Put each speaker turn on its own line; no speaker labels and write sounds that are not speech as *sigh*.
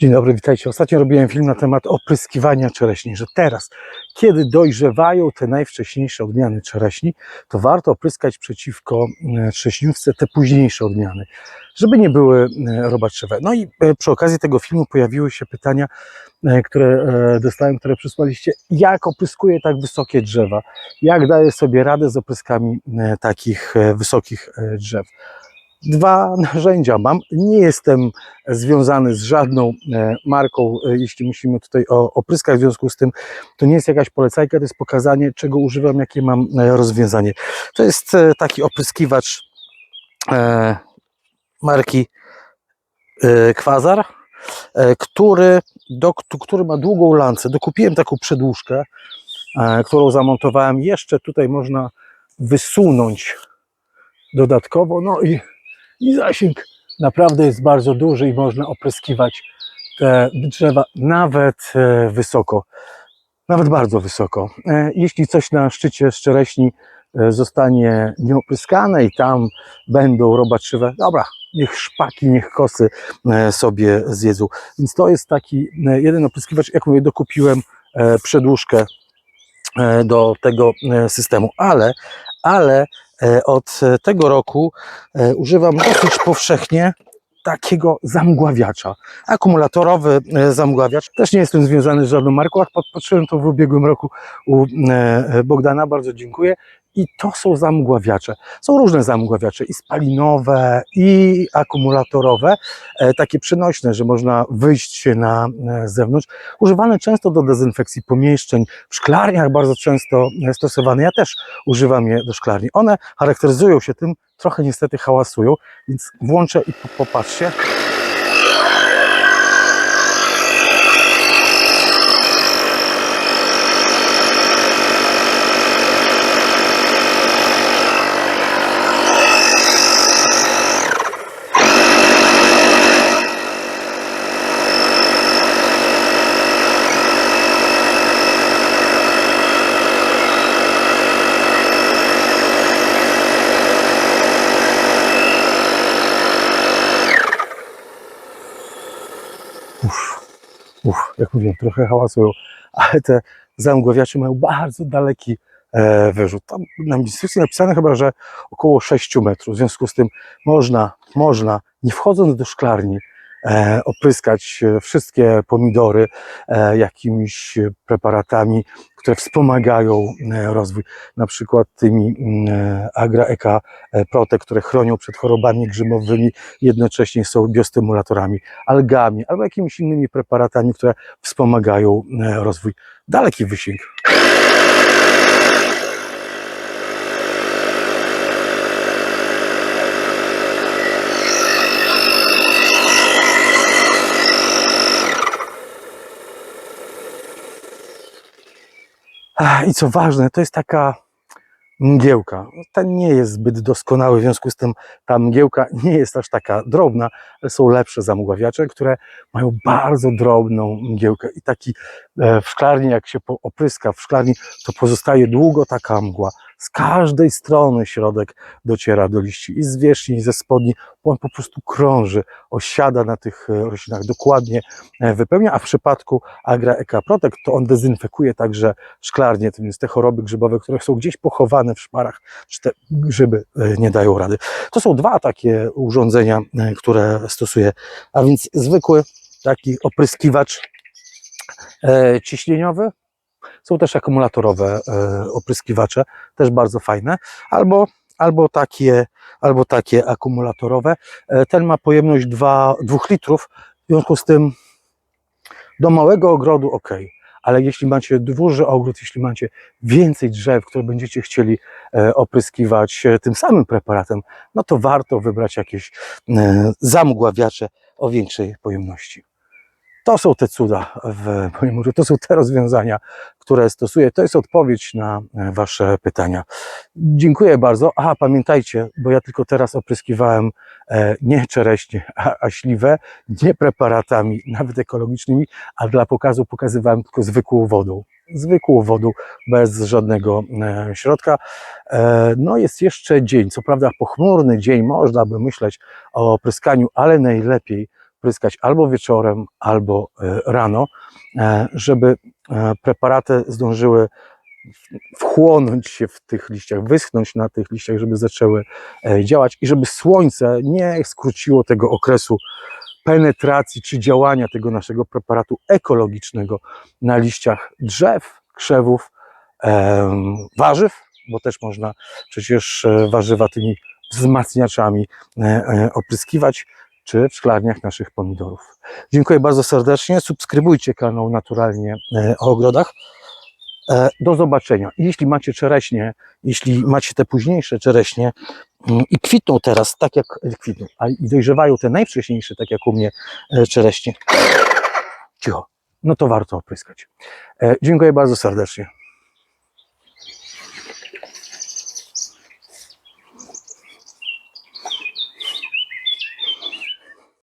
Dzień dobry, witajcie. Ostatnio robiłem film na temat opryskiwania czereśni, że teraz, kiedy dojrzewają te najwcześniejsze odmiany czereśni, to warto opryskać przeciwko e, trześniówce te późniejsze odmiany, żeby nie były e, robaczywe. No i e, przy okazji tego filmu pojawiły się pytania, e, które e, dostałem, które przysłaliście, jak opryskuję tak wysokie drzewa, jak daję sobie radę z opryskami e, takich e, wysokich e, drzew dwa narzędzia mam. Nie jestem związany z żadną e, marką, e, jeśli musimy tutaj o opryskach, w związku z tym to nie jest jakaś polecajka, to jest pokazanie, czego używam, jakie mam e, rozwiązanie. To jest taki opryskiwacz marki e, który, do, który ma długą lancę. Dokupiłem taką przedłużkę, którą zamontowałem. Jeszcze tutaj można wysunąć dodatkowo, no i i zasięg naprawdę jest bardzo duży i można opryskiwać te drzewa nawet e, wysoko, nawet bardzo wysoko. E, Jeśli coś na szczycie szczereśni e, zostanie nieopryskane i tam będą robaczywe, dobra, niech szpaki, niech kosy sobie zjedzą. Więc to jest taki jeden opryskiwacz, jak mówię, dokupiłem przedłużkę do tego systemu, ale, ale od e, tego roku e, używam dosyć powszechnie takiego zamgławiacza. Akumulatorowy e, zamgławiacz. Też nie jestem związany z żadną marką, podpatrzyłem to w ubiegłym roku u e, Bogdana, bardzo dziękuję. I to są zamgławiacze. Są różne zamgławiacze, i spalinowe, i akumulatorowe, e, takie przenośne, że można wyjść się na e, zewnątrz. Używane często do dezynfekcji pomieszczeń, w szklarniach bardzo często e, stosowane. Ja też używam je do szklarni. One charakteryzują się tym, trochę niestety hałasują, więc włączę i po- popatrzcie. Jak mówiłem, trochę hałasują, ale te zamgławiacze mają bardzo daleki e, wyrzut. Tam na instrukcji napisane chyba, że około 6 metrów. W związku z tym można, można nie wchodząc do szklarni, opryskać e, wszystkie pomidory e, jakimiś preparatami, które wspomagają e, rozwój, na przykład tymi mm, e, Agra Eka e, Prote, które chronią przed chorobami grzybowymi, jednocześnie są biostymulatorami, algami albo jakimiś innymi preparatami, które wspomagają e, rozwój. Daleki wysięg. I co ważne, to jest taka mgiełka. Ten nie jest zbyt doskonały, w związku z tym ta mgiełka nie jest aż taka drobna, ale są lepsze zamgławiacze, które mają bardzo drobną mgiełkę. I taki e, w szklarni, jak się opryska w szklarni, to pozostaje długo taka mgła. Z każdej strony środek dociera do liści i z wierzchni, i ze spodni, on po prostu krąży, osiada na tych e, roślinach, dokładnie e, wypełnia, a w przypadku Agra Eka Protect to on dezynfekuje także szklarnie, to więc te choroby grzybowe, które są gdzieś pochowane w szparach, czy te grzyby e, nie dają rady. To są dwa takie urządzenia, które stosuję, a więc zwykły taki opryskiwacz ciśnieniowy, są też akumulatorowe e, opryskiwacze, też bardzo fajne, albo, albo, takie, albo takie akumulatorowe. E, ten ma pojemność 2, 2 litrów, w związku z tym do małego ogrodu ok, ale jeśli macie duży ogród, jeśli macie więcej drzew, które będziecie chcieli e, opryskiwać tym samym preparatem, no to warto wybrać jakieś zamgławiacze o większej pojemności. To są te cuda w moim życiu, to są te rozwiązania, które stosuję. To jest odpowiedź na e, Wasze pytania. Dziękuję bardzo. Aha, pamiętajcie, bo ja tylko teraz opryskiwałem e, nie czereśnie, a, a śliwę, nie preparatami, nawet ekologicznymi, a dla pokazu pokazywałem tylko zwykłą wodą. Zwykłą wodą, bez żadnego e, środka. No jest jeszcze dzień, co prawda pochmurny dzień, można by myśleć o opryskaniu, ale najlepiej pryskać albo wieczorem, albo e, rano, e, żeby e, preparaty zdążyły wchłonąć się w tych liściach, wyschnąć na tych liściach, żeby zaczęły działać i żeby słońce nie skróciło tego okresu penetracji czy działania tego naszego preparatu ekologicznego na liściach drzew, krzewów, warzyw, bo też można przecież warzywa tymi wzmacniaczami opryskiwać, czy w szklarniach naszych pomidorów. Dziękuję bardzo serdecznie. Subskrybujcie kanał Naturalnie e, o ogrodach. E, Do zobaczenia. Jeśli macie czereśnie, jeśli macie te późniejsze czereśnie mm, i kwitną teraz tak jak e, kwitną, a i dojrzewają te najwcześniejsze, tak jak u mnie czereśnie, *sniffs* cicho, no to warto opryskać. Dziękuję bardzo serdecznie.